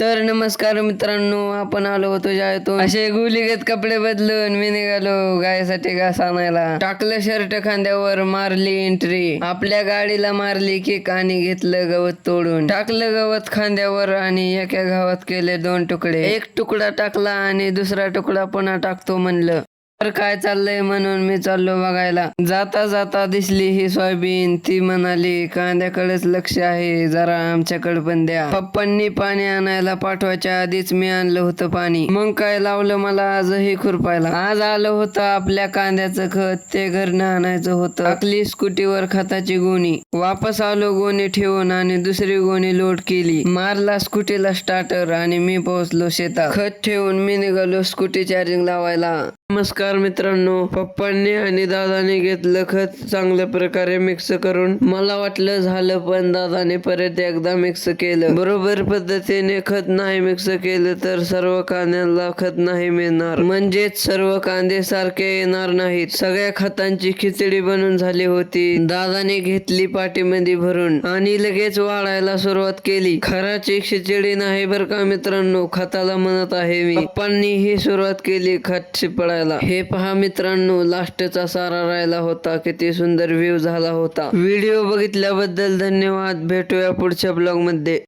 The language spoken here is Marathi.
तर नमस्कार मित्रांनो आपण आलो होतो जायतो असे गुलीगत कपडे बदलून मी निघालो गायसाठी घास आणायला. टाकलं शर्ट खांद्यावर मारली एंट्री आपल्या गाडीला मारली किक आणि घेतलं गवत तोडून. टाकलं गवत खांद्यावर आणि एका गावात केले दोन तुकडे. एक तुकडा टाकला आणि दुसरा तुकडा पुन्हा टाकतो म्हणलं. तर काय चाललंय म्हणून मी चाललो बघायला. जाता जाता दिसली ही सोयाबीन. ती म्हणाली कांद्याकडेच लक्ष आहे. जरा आमच्याकडे पण द्या. पप्पांनी पाणी आणायला पाठवायच्या आधीच मी आणलं होतं पाणी. मग काय लावलं मला आजही खुरपायला? आज आलं होतं आपल्या कांद्याचं खत. ते घरनं आणायचं होतं. आपली स्कूटीवर खताची गोणी. वापस आलो गोणी ठेवून आणि दुसरी गोणी लोड केली. मारला स्कूटीला स्टार्टर आणि मी पोहोचलो शेतात. खत ठेवून मी निघालो स्कूटी चार्जिंग लावायला. नमस्कार. मित्रांनो पप्पांनी आणि दादाने घेतलं खत चांगल्या प्रकारे मिक्स करून. मला वाटलं झालं पण दादाने परत एकदा मिक्स केलं. बरोबर पद्धतीने खत नाही मिक्स केलं तर सर्व कांद्याला खत नाही मिळणार. म्हणजेच सर्व कांदे सारखे येणार नाहीत. सगळ्या खतांची खिचडी बनून झाली होती. दादाने घेतली पाठीमध्ये भरून आणि लगेच वाढायला सुरुवात केली. खराची खिचडी नाही बर का मित्रांनो? खताला म्हणत आहे मी. पप्पांनी ही सुरुवात केली खत शिपडायला हे पहा मित्रांनो लास्टचा सारा राहिला होता. किती सुंदर व्ह्यू झाला होता. व्हिडिओ बघितल्याबद्दल धन्यवाद. भेटूया पुढच्या ब्लॉगमध्ये.